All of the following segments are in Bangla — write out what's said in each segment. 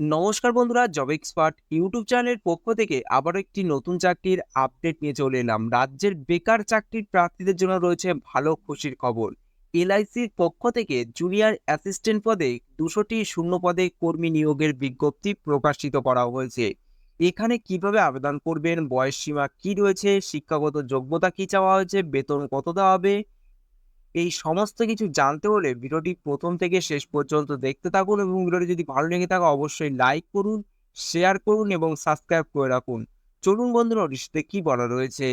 নমস্কার বন্ধুরা জব এক্সপার্ট ইউটিউব চ্যানেলের পক্ষ থেকে আবার একটি নতুন চাকরির আপডেট নিয়ে চলে এলাম। রাজ্যের বেকার চাকরির প্রার্থীদের জন্য রয়েছে ভালো খুশির খবর। এলআইসির পক্ষ থেকে জুনিয়র অ্যাসিস্ট্যান্ট পদে দুশোটি শূন্য পদে কর্মী নিয়োগের বিজ্ঞপ্তি প্রকাশিত করা হয়েছে। এখানে কীভাবে আবেদন করবেন বয়স সীমা কি রয়েছে, শিক্ষাগত যোগ্যতা কি চাওয়া হয়েছে, বেতন কত দেওয়া হবে এই সমস্ত কিছু জানতে হলে ভিডিওটি প্রথম থেকে শেষ পর্যন্ত দেখতে থাকুন এবং ভিডিওটি যদি ভালো লেগে থাকে অবশ্যই লাইক করুন, শেয়ার করুন এবং সাবস্ক্রাইব করে রাখুন। চলুন বন্ধুরা রিসিতে কি বলা রয়েছে?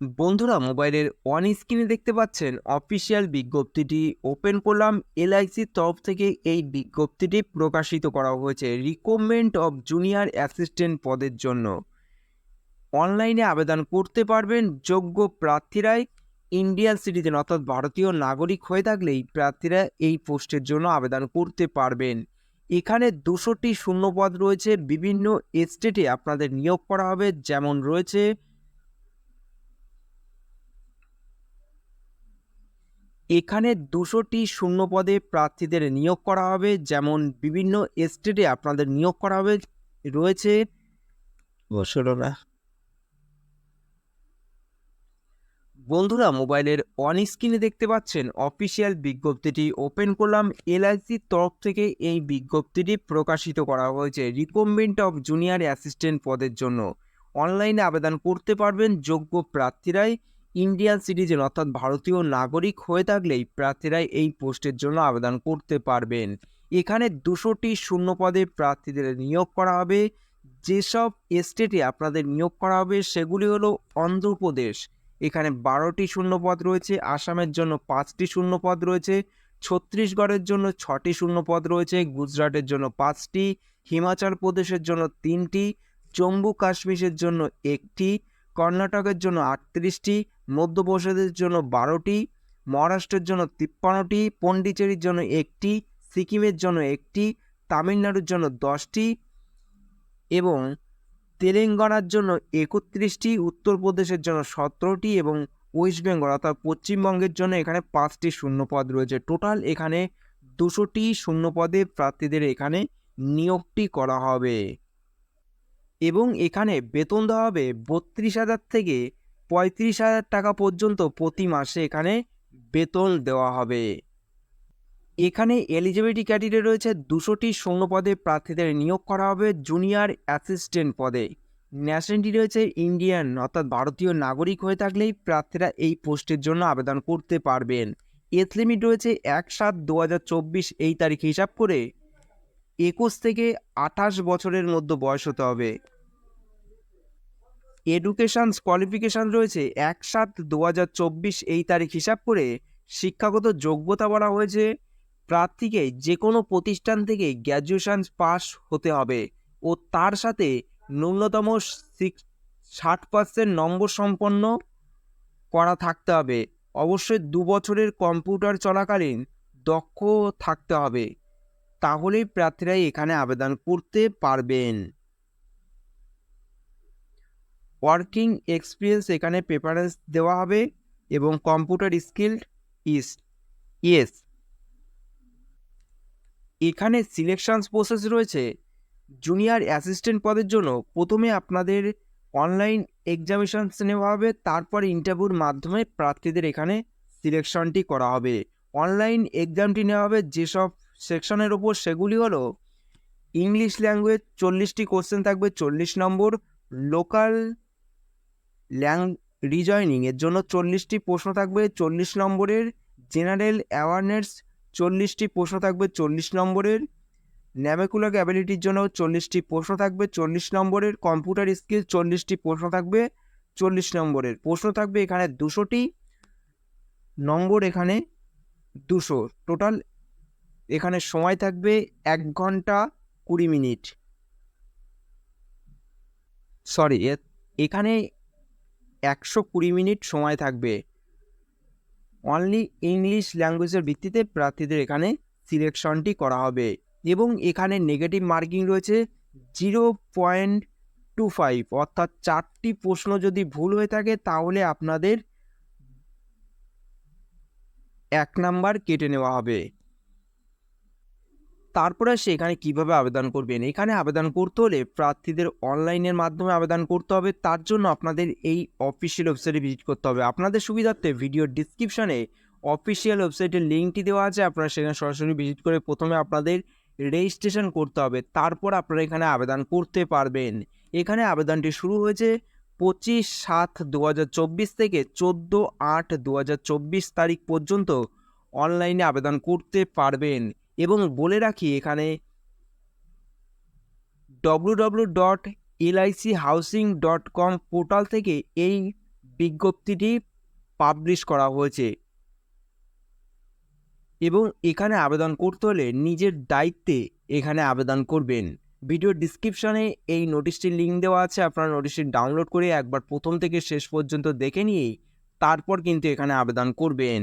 বন্ধুরা, মোবাইলের অন স্ক্রিনে দেখতে পাচ্ছেন অফিসিয়াল বিজ্ঞপ্তিটি। ওপেন করলাম এলআইসির তরফ থেকে এই বিজ্ঞপ্তিটি প্রকাশিত করা হয়েছে রিকমেন্ড অফ জুনিয়র অ্যাসিস্ট্যান্ট পদের জন্য। অনলাইনে আবেদন করতে পারবেন যোগ্য প্রার্থীরাই ইন্ডিয়ান সিটিজেন অর্থাৎ ভারতীয় নাগরিক হয়ে থাকলেই প্রার্থীরা এই পোস্টের জন্য আবেদন করতে পারবেন। এখানে দুশোটি শূন্যপদ রয়েছে, বিভিন্ন স্টেটে আপনাদের নিয়োগ করা হবে, যেমন রয়েছে এখানে দুশোটি শূন্য পদে প্রার্থীদের নিয়োগ করা হবে, যেমন বিভিন্ন স্টেটে আপনাদের নিয়োগ করা হবে, রয়েছে বসুরা বন্ধুরা মোবাইলের অন স্ক্রিনে দেখতে পাচ্ছেন অফিসিয়াল বিজ্ঞপ্তিটি ওপেন করলাম। এলআইসির তরফ থেকে এই বিজ্ঞপ্তিটি প্রকাশিত করা হয়েছে রিকমেন্ড অফ জুনিয়র অ্যাসিস্ট্যান্ট পদের জন্য। অনলাইনে আবেদন করতে পারবেন যোগ্য প্রার্থীরাই ইন্ডিয়ান সিটিজেন অর্থাৎ ভারতীয় নাগরিক হয়ে থাকলেই প্রার্থীরাই এই পোস্টের জন্য আবেদন করতে পারবেন। এখানে দুশোটি শূন্য পদে প্রার্থীদের নিয়োগ করা হবে। যেসব স্টেটে আপনাদের নিয়োগ করা হবে সেগুলি হলো অন্ধ্রপ্রদেশ এখানে বারোটি শূন্যপদ রয়েছে, আসামের জন্য পাঁচটি শূন্যপদ রয়েছে, ছত্তিশগড়ের জন্য ছটি শূন্যপদ রয়েছে, গুজরাটের জন্য পাঁচটি, হিমাচল প্রদেশের জন্য তিনটি, জম্মু কাশ্মীরের জন্য একটি, কর্ণাটকের জন্য আটত্রিশটি মধ্যপ্রদেশের জন্য বারোটি, মহারাষ্ট্রের জন্য তিপ্পান্নটি, পন্ডিচেরির জন্য একটি, সিকিমের জন্য একটি, তামিলনাড়ুর জন্য দশটি এবং তেলেঙ্গানার জন্য একত্রিশটি, উত্তরপ্রদেশের জন্য সতেরোটি এবং ওয়েস্ট বেঙ্গল অর্থাৎ পশ্চিমবঙ্গের জন্য এখানে পাঁচটি শূন্যপদ রয়েছে। টোটাল এখানে দুশোটি শূন্যপদে প্রার্থীদের এখানে নিয়োগটি করা হবে। এবং এখানে বেতন দেওয়া হবে বত্রিশ হাজার থেকে পঁয়ত্রিশ হাজার টাকা পর্যন্ত প্রতি মাসে এখানে বেতন দেওয়া হবে। এখানে এলিজিবিলিটি ক্যাটেগরি রয়েছে দুশোটি শূন্য পদে প্রার্থীদের নিয়োগ করা হবে জুনিয়র অ্যাসিস্ট্যান্ট পদে। ন্যাশনালিটি রয়েছে ইন্ডিয়ান অর্থাৎ ভারতীয় নাগরিক হয়ে থাকলেই প্রার্থীরা এই পোস্টের জন্য আবেদন করতে পারবেন। এথ লিমিট রয়েছে এক সাত দু এই তারিখ হিসাব করে একুশ থেকে আঠাশ বছরের মধ্যে বয়স হতে হবে। এডুকেশানস কোয়ালিফিকেশান রয়েছে এক সাত দু এই তারিখ হিসাব করে শিক্ষাগত যোগ্যতা বলা হয়েছে প্রার্থীকে যে কোনো প্রতিষ্ঠান থেকে গ্র্যাজুয়েশন পাস হতে হবে ও তার সাথে ন্যূনতম ষাট পার্সেন্ট নম্বর সম্পন্ন করা থাকতে হবে। অবশ্যই দু বছরের কম্পিউটার চলাকালীন দক্ষ থাকতে হবে। তাহলেই প্রার্থীরাই এখানে আবেদন করতে পারবেন। ওয়ার্কিং এক্সপিরিয়েন্স এখানে প্রেফারেন্স দেওয়া হবে এবং কম্পিউটার স্কিল ইস ইয়েস। এখানে সিলেকশন প্রসেস রয়েছে। জুনিয়র অ্যাসিস্ট্যান্ট পদের জন্য প্রথমে আপনাদের অনলাইন এক্সামিশানস নেওয়া হবে, তারপর ইন্টারভিউর মাধ্যমে প্রার্থীদের এখানে সিলেকশনটি করা হবে। অনলাইন এক্সামটি নেওয়া হবে, যেসব সেকশনের ওপর সেগুলি হলো ইংলিশ ল্যাঙ্গুয়েজ চল্লিশটি কোশ্চেন থাকবে, চল্লিশ নম্বর লোকাল ল্যাং রিজয়নিং এর জন্য চল্লিশটি প্রশ্ন থাকবে, চল্লিশ নম্বরের জেনারেল অ্যাওয়ারনেস চল্লিশটি প্রশ্ন থাকবে চল্লিশ নম্বরের। ন্যামেকুলার অ্যাবিলিটির জন্য চল্লিশটি প্রশ্ন থাকবে চল্লিশ নম্বরের। কম্পিউটার স্কিল চল্লিশটি প্রশ্ন থাকবে চল্লিশ নম্বরের। প্রশ্ন থাকবে এখানে দুশোটি, নম্বর এখানে দুশো। টোটাল এখানে সময় থাকবে এক ঘণ্টা কুড়ি মিনিট। সরি এখানে একশো কুড়ি মিনিট সময় থাকবে। অনলি ইংলিশ ল্যাঙ্গুয়েজের ভিত্তিতে প্রার্থীদের এখানে সিলেকশনটি করা হবে। এবং এখানে নেগেটিভ মার্কিং রয়েছে জিরো পয়েন্ট টু ফাইভ অর্থাৎ চারটি প্রশ্ন যদি ভুল হয়ে থাকে তাহলে আপনাদের এক নাম্বার কেটে নেওয়া হবে। তারপরে আসে এখানে কীভাবে আবেদন করবেন? এখানে আবেদন করতে হলে প্রার্থীদের অনলাইনের মাধ্যমে আবেদন করতে হবে। তার জন্য আপনাদের এই অফিসিয়াল ওয়েবসাইটে ভিজিট করতে হবে। আপনাদের সুবিধার্থে ভিডিও ডিসক্রিপশনে অফিসিয়াল ওয়েবসাইটের লিঙ্কটি দেওয়া আছে। আপনারা সেখানে সরাসরি ভিজিট করে প্রথমে আপনাদের রেজিস্ট্রেশন করতে হবে। তারপর আপনারা এখানে আবেদন করতে পারবেন। এখানে আবেদনটি শুরু হয়েছে পঁচিশ সাত দু থেকে চোদ্দ আট দু তারিখ পর্যন্ত অনলাইনে আবেদন করতে পারবেন। এবং বলে রাখি এখানে W W dot LIC housing dot com portal থেকে এই বিজ্ঞপ্তিটি পাবলিশ করা হয়েছে। এবং এখানে আবেদন করতে হলে নিজের দায়িত্বে এখানে আবেদন করবেন। ভিডিও ডিসক্রিপশনে এই নোটিশটির লিঙ্ক দেওয়া আছে, আপনারা নোটিশটি ডাউনলোড করে একবার প্রথম থেকে শেষ পর্যন্ত দেখে নিয়েই তারপর কিন্তু এখানে আবেদন করবেন।